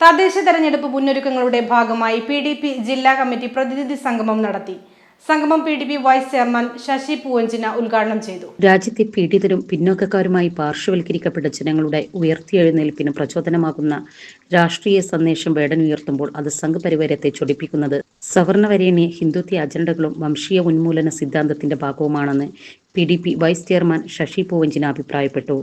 തദ്ദേശ തെരഞ്ഞെടുപ്പ് മുന്നൊരുക്കങ്ങളുടെ ഭാഗമായി പി ഡി പി ജില്ലാ കമ്മിറ്റി പ്രതിനിധി സംഗമം നടത്തി. സംഗമം P D P vice chairman Sasi Poovanchina ഉദ്ഘാടനം ചെയ്തു. രാജ്യത്തെ പീഡിതരും പിന്നോക്കക്കാരുമായി പാർശ്വവൽക്കരിക്കപ്പെട്ട ജനങ്ങളുടെ ഉയർത്തിയെഴുന്നേൽപ്പിന് പ്രചോദനമാകുന്ന രാഷ്ട്രീയ സന്ദേശം വേടനുയർത്തുമ്പോൾ അത് സംഘപരിവാരത്തെ ചൊടിപ്പിക്കുന്നത് സവർണവരേണ്യ ഹിന്ദുത്വ അജണ്ടകളും വംശീയ ഉന്മൂലന സിദ്ധാന്തത്തിന്റെ ഭാഗവുമാണെന്ന് P D P vice chairman Sasi Poovanchina അഭിപ്രായപ്പെട്ടു.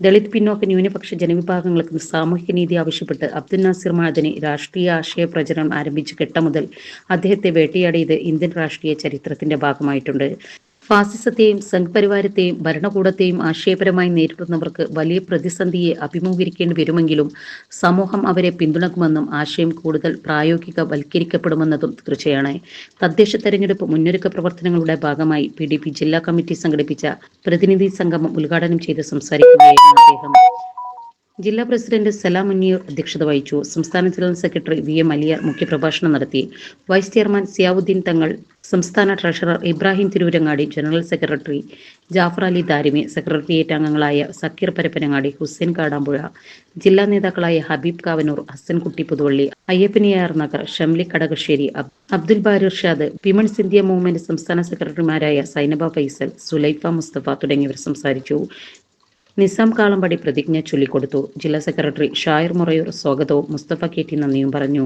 ദളിത് പിന്നോക്ക ന്യൂനപക്ഷ ജനവിഭാഗങ്ങൾക്ക് സാമൂഹിക നീതി ആവശ്യപ്പെട്ട് അബ്ദുൽ നാസിർ മാദനി രാഷ്ട്രീയ ആശയ പ്രചരണം ആരംഭിച്ച ഘട്ടം മുതൽ അദ്ദേഹത്തെ വേട്ടയാടിയത് ഇന്ത്യൻ രാഷ്ട്രീയ ചരിത്രത്തിന്റെ ഭാഗമായിട്ടുണ്ട്. ഫാസിസത്തെയും സംഘ്പരിവാരത്തെയും ഭരണകൂടത്തെയും ആശയപരമായി നേരിടുന്നവർക്ക് വലിയ പ്രതിസന്ധിയെ അഭിമുഖീകരിക്കേണ്ടി വരുമെങ്കിലും സമൂഹം അവരെ പിന്തുണക്കുമെന്നും ആശയം കൂടുതൽ പ്രായോഗികവൽക്കരിക്കപ്പെടുമെന്നതും തീർച്ചയാണ് തദ്ദേശ തെരഞ്ഞെടുപ്പ് മുന്നൊരുക്ക പ്രവർത്തനങ്ങളുടെ ഭാഗമായി പി ജില്ലാ കമ്മിറ്റി സംഘടിപ്പിച്ച പ്രതിനിധി സംഗമം ഉദ്ഘാടനം ചെയ്ത് സംസാരിക്കുകയായിരുന്നു അദ്ദേഹം. ജില്ലാ പ്രസിഡന്റ് സലാം മുന്നീർ അധ്യക്ഷത വഹിച്ചു. സംസ്ഥാന general secretary V M Aliyar മുഖ്യപ്രഭാഷണം നടത്തി. വൈസ് ചെയർമാൻ സിയാവുദ്ദീൻ തങ്ങൾ സംസ്ഥാന treasurer Ibrahim Tirurangadi general secretary Jafar Ali Darimi secretariat അംഗങ്ങളായ സക്കീർ പരപ്പനങ്ങാടി ഹുസൈൻ കാടാമ്പുഴ ജില്ലാ നേതാക്കളായ Habib Kavanoor Hasankutty Puthuvalli അയ്യപ്പനിയാർ Nagar Shamli Kadakassery Ab- Abdul Bari Irshad women's India movement സംസ്ഥാന സെക്രട്ടറിമാരായ സൈനബ ഫൈസൽ സുലൈഫ മുസ്തഫ തുടങ്ങിയവർ സംസാരിച്ചു. നിസാം കാളമ്പടി പ്രതിജ്ഞ ചൊല്ലിക്കൊടുത്തു ജില്ലാ സെക്രട്ടറി ഷായർ മുറയൂർ സ്വാഗതവും മുസ്തഫ കെ ടി നന്ദിയും പറഞ്ഞു